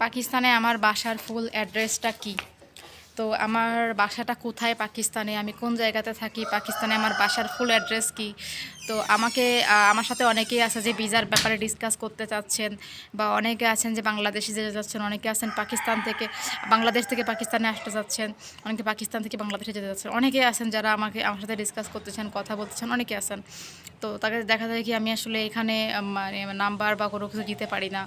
পাকিস্তানে আমার বাসার ফুল অ্যাড্রেসটা কি? তো আমার বাসাটা কোথায়? পাকিস্তানে। আমি কোন জায়গাতে থাকি? পাকিস্তানে আমার বাসার ফুল অ্যাড্রেস কি? তো আমাকে আমার সাথে অনেকেই আছে যে ভিসার ব্যাপারে ডিসকাস করতে চাচ্ছেন বা অনেকে আছেন যে বাংলাদেশে যেতে যাচ্ছেন অনেকে আছেন পাকিস্তান থেকে, বাংলাদেশ থেকে পাকিস্তানে আসতে যাচ্ছেন অনেকে পাকিস্তান থেকে বাংলাদেশে যেতে যাচ্ছেন অনেকে আছেন যারা আমাকে, আমার সাথে ডিসকাস করতেছেন কথা বলতেছেন অনেকে আছেন। তো তাকে দেখা যায় কি আমি আসলে এখানে মানে নাম্বার বা কোনো কিছু দিতে পারি না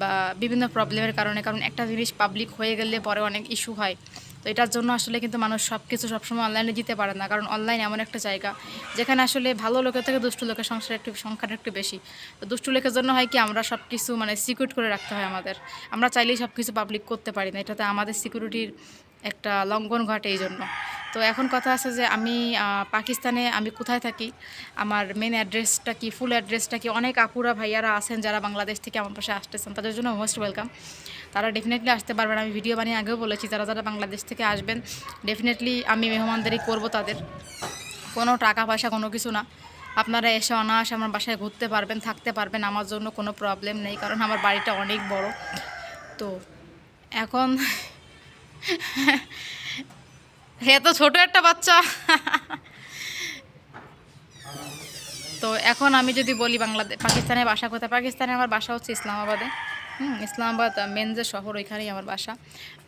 বা বিভিন্ন প্রবলেমের কারণে, কারণ একটা জিনিস পাবলিক হয়ে গেলে পরে অনেক ইস্যু হয়। তো এটার জন্য আসলে কিন্তু মানুষ সব কিছু সবসময় অনলাইনে দিতে পারে না। কারণ অনলাইন এমন একটা জায়গা যেখানে আসলে ভালো লোকের থেকে দুষ্টু লোকের সংসার একটু, সংখ্যাটা একটু বেশি। তো দুষ্টু লোকের জন্য হয় কি, আমরা সব কিছু মানে সিকিউর করে রাখতে হয় আমাদের। আমরা চাইলেই সব কিছু পাবলিক করতে পারি না। এটাতে আমাদের সিকিউরিটির একটা লঙ্ঘন ঘটে এই জন্য তো এখন কথা আছে যে আমি পাকিস্তানে আমি কোথায় থাকি? আমার মেন অ্যাড্রেসটা কি ফুল অ্যাড্রেসটা কি? অনেক আপুরা ভাইয়ারা আছেন যারা বাংলাদেশ থেকে আমার পাশে আসতেছেন। তাদের জন্য মোস্ট ওয়েলকাম তারা ডেফিনেটলি আসতে পারবেন আমি ভিডিও বানিয়ে আগেও বলেছি, যারা যারা বাংলাদেশ থেকে আসবেন ডেফিনেটলি আমি মেহমানদারি করব তাদের। কোনো টাকা পয়সা, কোনো কিছু না। আপনারা এসে অনায়াসে আমার বাসায় ঘুরতে পারবেন, থাকতে পারবেন, আমার জন্য কোনো প্রবলেম নেই, কারণ আমার বাড়িটা অনেক বড়। তো এখন হে তো ছোট একটা বাচ্চা। তো এখন আমি যদি বলি বাংলাদেশ পাকিস্তানের বাসা কোথায়? পাকিস্তানে আমার বাসা হচ্ছে ইসলামাবাদে। হুম ইসলামাবাদ মেন যে শহর ওইখানেই আমার বাসা।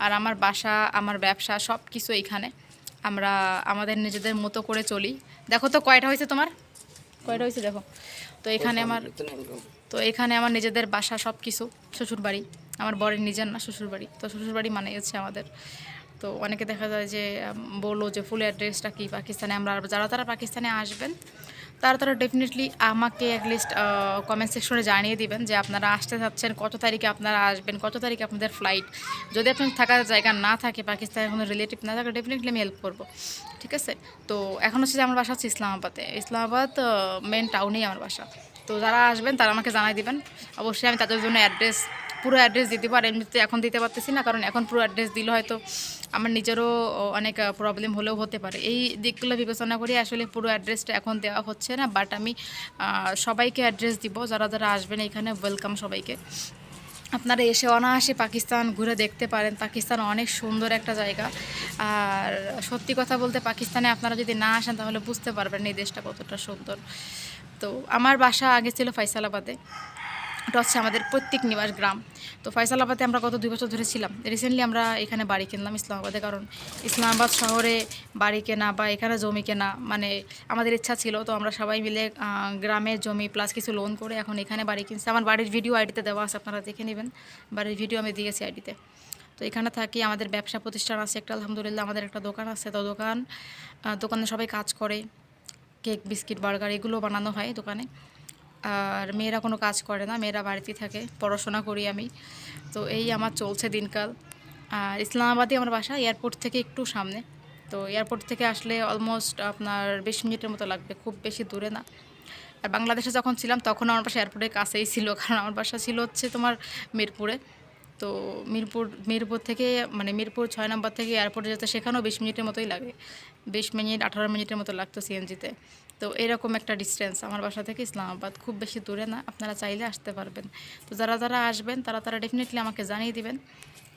আর আমার বাসা আমার ব্যবসা সব কিছু এইখানে। আমরা আমাদের নিজেদের মতো করে চলি। দেখো তো কয়টা হয়েছে তোমার? কয়টা হয়েছে দেখো? তো এখানে আমার তো এখানে আমার নিজেদের বাসা সব কিছু শ্বশুরবাড়ি। আমার বরের নিজের না শ্বশুরবাড়ি। তো শ্বশুরবাড়ি মানে হচ্ছে আমাদের। তো অনেকে দেখা যায় যে বলো যে ফুলের ড্রেসটা কি পাকিস্তানে? আমরা যারা তারা পাকিস্তানে আসবেন তারা তারা ডেফিনেটলি আমাকে অ্যাটলিস্ট কমেন্ট সেকশনে জানিয়ে দিবেন যে আপনারা আসতে চাচ্ছেন, কত তারিখে আপনারা আসবেন, কত তারিখে আপনাদের ফ্লাইট যদি আপনার থাকার জায়গা না থাকে, পাকিস্তানের কোনো রিলেটিভ না থাকে ডেফিনেটলি আমি হেল্প করব। ঠিক আছে? তো এখন হচ্ছে যে আমার বাসা হচ্ছে ইসলামাবাদে। ইসলামাবাদ মেন টাউনেই আমার বাসা। তো যারা আসবেন তারা আমাকে জানাই দিবেন। অবশ্যই আমি তাদের জন্য অ্যাড্রেস পুরো অ্যাড্রেস দিতে পারি এমনিতে এখন দিতে পারতেছি না, কারণ এখন পুরো অ্যাড্রেস দিলে হয়তো আমার নিজেরও অনেক প্রবলেম হলেও হতে পারে। এই দিকগুলো বিবেচনা করে আসলে পুরো অ্যাড্রেসটা এখন দেওয়া হচ্ছে না বাট আমি সবাইকে অ্যাড্রেস দিব, যারা যারা আসবেন এখানে ওয়েলকাম সবাইকে। আপনারা এসে অনায়াসে পাকিস্তান ঘুরে দেখতে পারেন, পাকিস্তান অনেক সুন্দর একটা জায়গা। আর সত্যি কথা বলতে পাকিস্তানে আপনারা যদি না আসেন, তাহলে বুঝতে পারবেন এই দেশটা কতটা সুন্দর। তো আমার বাসা আগে ছিল ফয়সালাবাদে। এটা হচ্ছে আমাদের প্রত্যেক নিবাস গ্রাম। তো ফয়সালাবাদে আমরা গত দুই বছর ধরে ছিলাম। রিসেন্টলি আমরা এখানে বাড়ি কিনলাম ইসলামাবাদে, কারণ ইসলামাবাদ শহরে বাড়ি কেনা বা এখানে জমি কেনা মানে আমাদের ইচ্ছা ছিল। তো আমরা সবাই মিলে গ্রামের জমি প্লাস কিছু লোন করে এখন এখানে বাড়ি কিনছি। আমার বাড়ির ভিডিও আইডিতে দেওয়া আছে, আপনারা দেখে নেবেন। বাড়ির ভিডিও আমি দিয়েছি আইডিতে তো। এখানে থাকি, আমাদের ব্যবসা প্রতিষ্ঠান আছে একটা, আলহামদুলিল্লাহ আমাদের একটা দোকান আছে। তো দোকান দোকানে সবাই কাজ করে। কেক, বিস্কিট, বার্গার, এগুলো বানানো হয় দোকানে। আর মেয়েরা কোনো কাজ করে না, মেয়েরা বাড়িতেই থাকে, পড়াশোনা করি আমি। তো এই আমার চলছে দিনকাল। আর ইসলামাবাদে আমার বাসা, এয়ারপোর্ট থেকে একটু সামনে। তো এয়ারপোর্ট থেকে আসলে অলমোস্ট আপনার বিশ মিনিটের মতো লাগবে, খুব বেশি দূরে না। আর বাংলাদেশে যখন ছিলাম, তখন আমার বাসা এয়ারপোর্টের কাছেই ছিল, কারণ আমার বাসা ছিল হচ্ছে তোমার মিরপুরে। তো মিরপুর মিরপুর থেকে মানে মিরপুর ছয় নম্বর থেকে এয়ারপোর্টে যেতে সেখানেও বিশ মিনিটের মতোই লাগে। বিশ মিনিট, আঠারো মিনিটের মতো লাগতো সিএনজিতে তো। এরকম একটা ডিস্টেন্স আমার বাসা থেকে ইসলামাবাদ, খুব বেশি দূরে না, আপনারা চাইলে আসতে পারবেন। তো যারা যারা আসবেন, তারা তারা ডেফিনেটলি আমাকে জানিয়ে দিবেন।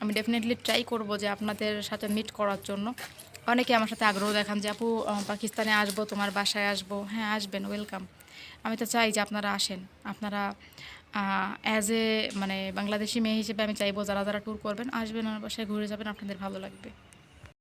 আমি ডেফিনেটলি ট্রাই করব যে আপনাদের সাথে মিট করার জন্য। অনেকে আমার সাথে আগ্রহ দেখান যে, আপু পাকিস্তানে আসব, তোমার বাসায় আসব। হ্যাঁ আসবেন ওয়েলকাম আমি তো চাই যে আপনারা আসেন। আপনারা অ্যাজ এ মানে বাংলাদেশি মেয়ে হিসেবে আমি চাইব যারা যারা ট্যুর করবেন, আসবেন আমার বাসায়, ঘুরে যাবেন, আপনাদের ভালো লাগবে।